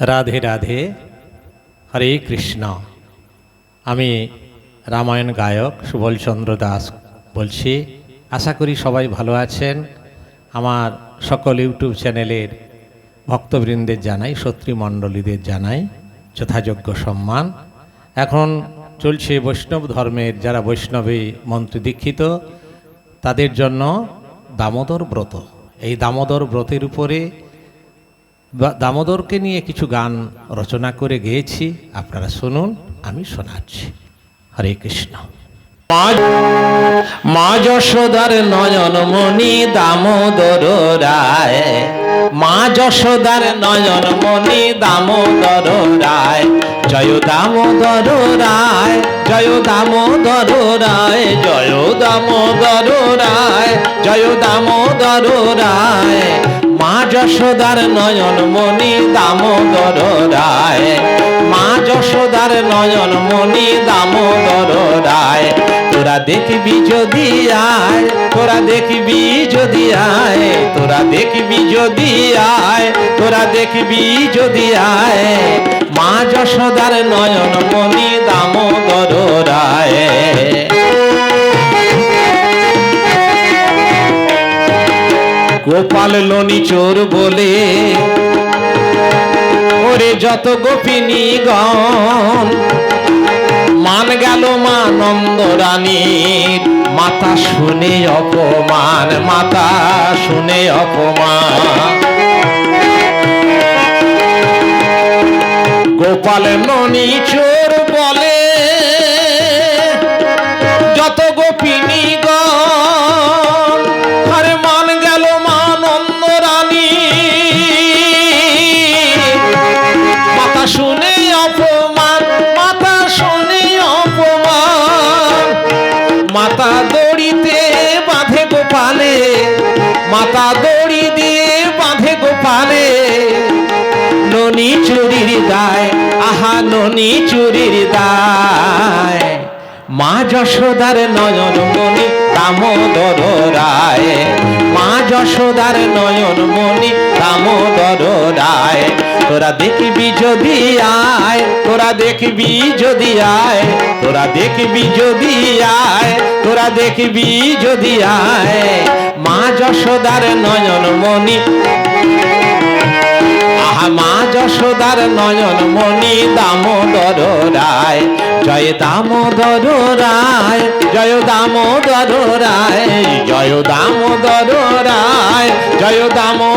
রাধে রাধে, হরে কৃষ্ণ। আমি রামায়ণ গায়ক সুবলচন্দ্র দাস বলছি, আশা করি সবাই ভালো আছেন। আমার সকল ইউটিউব চ্যানেলের ভক্তবৃন্দের জানাই সত্রীমণ্ডলীদের জানাই যথাযোগ্য সম্মান। এখন চলছে বৈষ্ণব ধর্মের যারা বৈষ্ণবে মন্ত্রী দীক্ষিত, তাদের জন্য দামোদর ব্রত। এই দামোদর ব্রতের উপরে দামোদরকে নিয়ে কিছু গান রচনা করে গেয়েছি। আপনারা শুনুন, আমি শোনাচ্ছি। হরে কৃষ্ণ। মা যশোদার নয়ন মণি দামোদর রায়। মা যশোদার নয়ন মণি দামোদর রায়। জয় দামোদর রায়, জয় দামোদর রায়, জয় দামোদর রায়, জয় দামোদর রায়। মা যশোদার নয়ন মণি দামোদর রায়। মা যশোদার নয়ন মণি দামোদর রায়। তোরা দেখবি যদি আয়, তোরা দেখবি যদি আয়, তোরা দেখবি যদি আয়, তোরা দেখবি যদি আয়। মা যশোদার নয়ন মণি দামোদর গোপাল লনি চোর বলে, ওরে যত গোপিনী গণ, মান গেল মা নন্দ রানীর। মাতা শুনে অপমান, মাতা শুনে অপমান। গোপাল ননি চোর দড়িতে বাঁধে গোপালে, মাতা দড়ি দিয়ে বাঁধে গোপালে। ননি চুরির দায়, আহা ননি চুরির দায়। মা যশোদার নয়ন মণি দামোদর রায়। যশোদার নয়ন মণি দামোদর রায় তোরা দেখবি যদি আয়, তোরা দেখবি যদি আয়, তোরা দেখবি যদি আয়, তোরা দেখবি যদি আয়। মা যশোদার নয়ন মণি, আহা মা যশোদার নয়ন মণি দামোদর রায়। জয় দামোদর রায়, জয় দামোদর রায়, জয় দামোদর রায়, জয় দামোদর